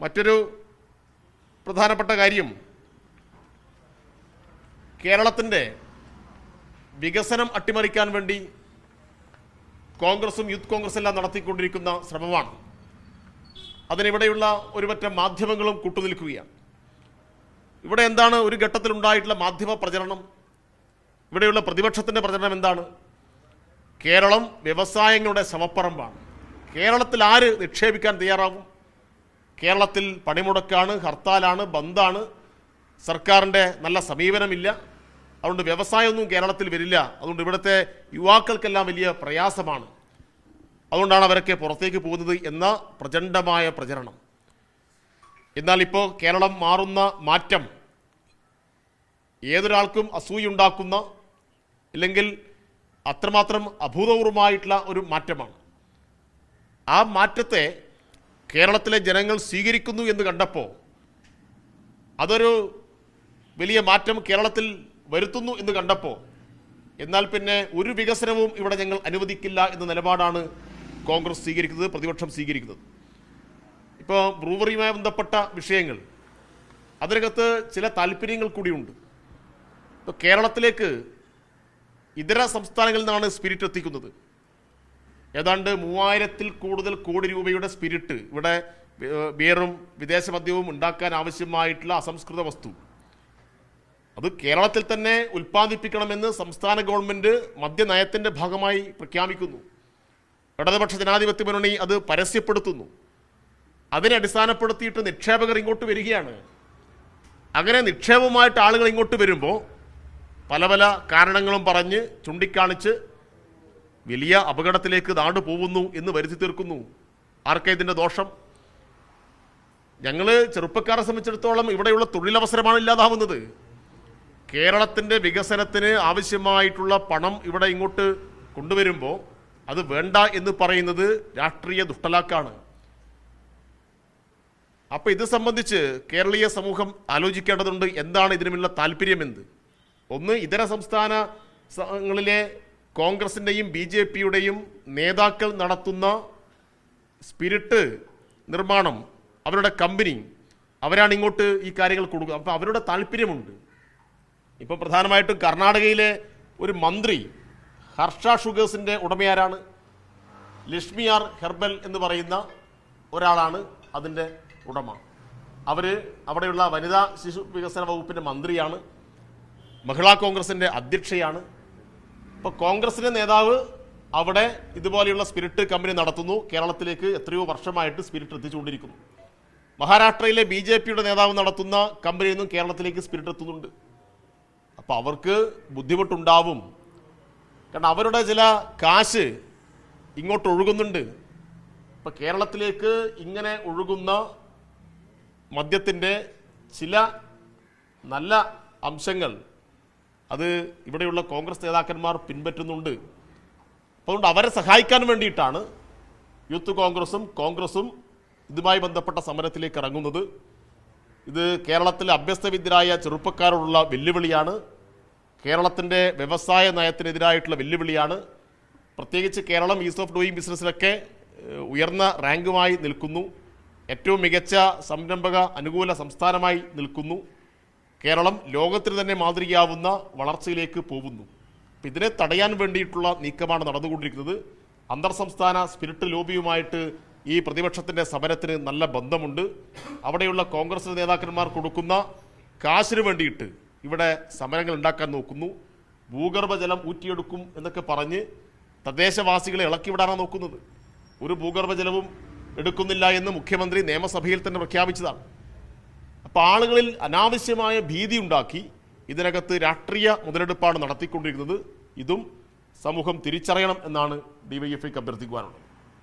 മറ്റൊരു പ്രധാനപ്പെട്ട കാര്യം. കേരളത്തിന്റെ വികസനം അട്ടിമറിക്കാൻ വേണ്ടി കോൺഗ്രസും യൂത്ത് കോൺഗ്രസ് എല്ലാം നടത്തിക്കൊണ്ടിരിക്കുന്ന ശ്രമമാണ്. അതിനിവിടെയുള്ള ഒരുപറ്റം മാധ്യമങ്ങളും കൂട്ടുനിൽക്കുകയാണ്. ഇവിടെ എന്താണ് ഒരു ഘട്ടത്തിലുണ്ടായിട്ടുള്ള മാധ്യമ പ്രചരണം? ഇവിടെയുള്ള പ്രതിപക്ഷത്തിന്റെ പ്രചരണം എന്താണ്? കേരളം വ്യവസായങ്ങളുടെ സമപ്പറമ്പാണ്. കേരളത്തിൽ ആര് നിക്ഷേപിക്കാൻ തയ്യാറാകും കേരളത്തിൽ പണിമുടക്കാണ് ഹർത്താലാണ് ബന്ദാണ് സർക്കാരിന്റെ നല്ല സമീപനമില്ല. അതുകൊണ്ട് വ്യവസായമൊന്നും കേരളത്തിൽ വരില്ല. അതുകൊണ്ട് ഇവിടുത്തെ യുവാക്കൾക്കെല്ലാം വലിയ പ്രയാസമാണ്. അതുകൊണ്ടാണ് അവരൊക്കെ പുറത്തേക്ക് പോകുന്നത് എന്ന പ്രചണ്ഡമായ പ്രചരണം. എന്നാൽ ഇപ്പോൾ കേരളം മാറുന്ന മാറ്റം ഏതൊരാൾക്കും അസൂയുണ്ടാക്കുന്ന അല്ലെങ്കിൽ അത്രമാത്രം അഭൂതപൂർവമായിട്ടുള്ള ഒരു മാറ്റമാണ്. ആ മാറ്റത്തെ കേരളത്തിലെ ജനങ്ങൾ സ്വീകരിക്കുന്നു എന്ന് കണ്ടപ്പോൾ അതൊരു വലിയ മാറ്റം കേരളത്തിൽ വരുത്തുന്നു എന്ന് കണ്ടപ്പോൾ എന്നാൽ പിന്നെ ഒരു വികസനവും ഇവിടെ ഞങ്ങൾ അനുവദിക്കില്ല എന്ന നിലപാടാണ് കോൺഗ്രസ് സ്വീകരിക്കുന്നത് പ്രതിപക്ഷം സ്വീകരിക്കുന്നത്. ഇപ്പോൾ ബ്രൂവറിയുമായി ബന്ധപ്പെട്ട വിഷയങ്ങൾ അതിനകത്ത് ചില താല്പര്യങ്ങൾ കൂടിയുണ്ട്. ഇപ്പോൾ കേരളത്തിലേക്ക് ഇതര സംസ്ഥാനങ്ങളിൽ നിന്നാണ് സ്പിരിറ്റ് എത്തിക്കുന്നത്. ഏതാണ്ട് മൂവായിരത്തിൽ കൂടുതൽ കോടി രൂപയുടെ സ്പിരിറ്റ് ഇവിടെ ബിയറും വിദേശ മദ്യവും ഉണ്ടാക്കാൻ ആവശ്യമായിട്ടുള്ള അസംസ്കൃത വസ്തു. അത് കേരളത്തിൽ തന്നെ ഉൽപ്പാദിപ്പിക്കണമെന്ന് സംസ്ഥാന ഗവൺമെന്റ് മദ്യനയത്തിന്റെ ഭാഗമായി പ്രഖ്യാപിക്കുന്നു. ഇടതുപക്ഷ ജനാധിപത്യ മുന്നണി അത് പരസ്യപ്പെടുത്തുന്നു. അതിനെ അടിസ്ഥാനപ്പെടുത്തിയിട്ട് നിക്ഷേപകർ ഇങ്ങോട്ട് വരികയാണ്. അങ്ങനെ നിക്ഷേപവുമായിട്ട് ആളുകൾ ഇങ്ങോട്ട് വരുമ്പോൾ പല പല കാരണങ്ങളും പറഞ്ഞ് ചൂണ്ടിക്കാണിച്ച് വലിയ അപകടത്തിലേക്ക് നാട് പോകുന്നു എന്ന് വരുത്തി തീർക്കുന്നു. ആർക്കാ ഇതിന്റെ ദോഷം? ഞങ്ങൾ ചെറുപ്പക്കാരെ സംബന്ധിച്ചിടത്തോളം ഇവിടെയുള്ള തൊഴിലവസരമാണ് ഇല്ലാതാവുന്നത്. കേരളത്തിന്റെ വികസനത്തിന് ആവശ്യമായിട്ടുള്ള പണം ഇവിടെ ഇങ്ങോട്ട് കൊണ്ടുവരുമ്പോൾ അത് വേണ്ട എന്ന് പറയുന്നത് രാഷ്ട്രീയ ദുഷ്ടലാക്കാണ്. അപ്പോൾ ഇത് സംബന്ധിച്ച് കേരളീയ സമൂഹം ആലോചിക്കേണ്ടതുണ്ട്. എന്താണ് ഇതിനുമുള്ള താല്പര്യമെന്ത്? ഒന്ന് ഇതര സംസ്ഥാന ങ്ങളിലെ കോൺഗ്രസിന്റെയും ബി ജെ പിയുടെയും നേതാക്കൾ നടത്തുന്ന സ്പിരിറ്റ് നിർമ്മാണം അവരുടെ കമ്പനി അവരാണ് ഇങ്ങോട്ട് ഈ കാര്യങ്ങൾ കൊടുക്കുക. അപ്പോൾ അവരുടെ താല്പര്യമുണ്ട്. ഇപ്പോൾ പ്രധാനമായിട്ടും കർണാടകയിലെ ഒരു മന്ത്രി ഹർഷ ഷുഗേഴ്സിന്റെ ഉടമയാരാണ്. ലക്ഷ്മി ആർ ഹെർബൽ എന്ന് പറയുന്ന ഒരാളാണ് അതിന്റെ ഉടമ. അവർ അവിടെയുള്ള വനിതാ ശിശു വികസന വകുപ്പിന്റെ മന്ത്രിയാണ്. മഹിളാ കോൺഗ്രസിന്റെ അധ്യക്ഷയാണ്. ഇപ്പോൾ കോൺഗ്രസിന്റെ നേതാവ് അവിടെ ഇതുപോലെയുള്ള സ്പിരിറ്റ് കമ്പനി നടത്തുന്നു. കേരളത്തിലേക്ക് എത്രയോ വർഷമായിട്ട് സ്പിരിറ്റ് എത്തിച്ചുകൊണ്ടിരിക്കുന്നു. മഹാരാഷ്ട്രയിലെ ബി ജെ പിയുടെ നേതാവ് നടത്തുന്ന കമ്പനിയിൽ നിന്നും കേരളത്തിലേക്ക് സ്പിരിറ്റ് എത്തുന്നുണ്ട്. അപ്പോൾ അവർക്ക് ബുദ്ധിമുട്ടുണ്ടാവും. കാരണം അവരുടെ ചില കാശ് ഇങ്ങോട്ട് ഒഴുകുന്നുണ്ട്. ഇപ്പം കേരളത്തിലേക്ക് ഇങ്ങനെ ഒഴുകുന്ന മദ്യത്തിന്റെ ചില നല്ല അംശങ്ങൾ അത് ഇവിടെയുള്ള കോൺഗ്രസ് നേതാക്കന്മാർ പിൻപറ്റുന്നുണ്ട്. അപ്പോൾ അതുകൊണ്ട് അവരെ സഹായിക്കാൻ വേണ്ടിയിട്ടാണ് യൂത്ത് കോൺഗ്രസും കോൺഗ്രസും ഇതുമായി ബന്ധപ്പെട്ട സമരത്തിലേക്ക് ഇറങ്ങുന്നത്. ഇത് കേരളത്തിലെ അഭ്യസ്തവിദ്യരായ ചെറുപ്പക്കാരോടുള്ള വെല്ലുവിളിയാണ്. കേരളത്തിന്റെ വ്യവസായ നയത്തിനെതിരായിട്ടുള്ള വെല്ലുവിളിയാണ്. പ്രത്യേകിച്ച് കേരളം ഈസ് ഓഫ് ഡൂയിങ് ബിസിനസ്സിലൊക്കെ ഉയർന്ന റാങ്കുമായി നിൽക്കുന്നു. ഏറ്റവും മികച്ച സംരംഭക അനുകൂല സംസ്ഥാനമായി നിൽക്കുന്നു. കേരളം ലോകത്തിന് തന്നെ മാതൃകയാവുന്ന വളർച്ചയിലേക്ക് പോകുന്നു. അപ്പം ഇതിനെ തടയാൻ വേണ്ടിയിട്ടുള്ള നീക്കമാണ് നടന്നുകൊണ്ടിരിക്കുന്നത്. അന്തർ സംസ്ഥാന സ്പിരിറ്റ് ലോബിയുമായിട്ട് ഈ പ്രതിപക്ഷത്തിന്റെ സമരത്തിന് നല്ല ബന്ധമുണ്ട്. അവിടെയുള്ള കോൺഗ്രസ് നേതാക്കന്മാർ കൊടുക്കുന്ന കാശിന് വേണ്ടിയിട്ട് ഇവിടെ സമരങ്ങൾ ഉണ്ടാക്കാൻ നോക്കുന്നു. ഭൂഗർഭജലം ഊറ്റിയെടുക്കും എന്നൊക്കെ പറഞ്ഞ് തദ്ദേശവാസികളെ ഇളക്കിവിടാനാണ് നോക്കുന്നത്. ഒരു ഭൂഗർഭജലവും എടുക്കുന്നില്ല എന്ന് മുഖ്യമന്ത്രി നിയമസഭയിൽ തന്നെ പ്രഖ്യാപിച്ചതാണ്. അപ്പോൾ ആളുകളിൽ അനാവശ്യമായ ഭീതി ഉണ്ടാക്കി ഇതിനകത്ത് രാഷ്ട്രീയ മുതലെടുപ്പാണ് നടത്തിക്കൊണ്ടിരിക്കുന്നത്. ഇതും സമൂഹം തിരിച്ചറിയണം എന്നാണ് ഡി വൈ എഫ് ഐക്ക് അഭ്യർത്ഥിക്കുവാനുള്ളത്.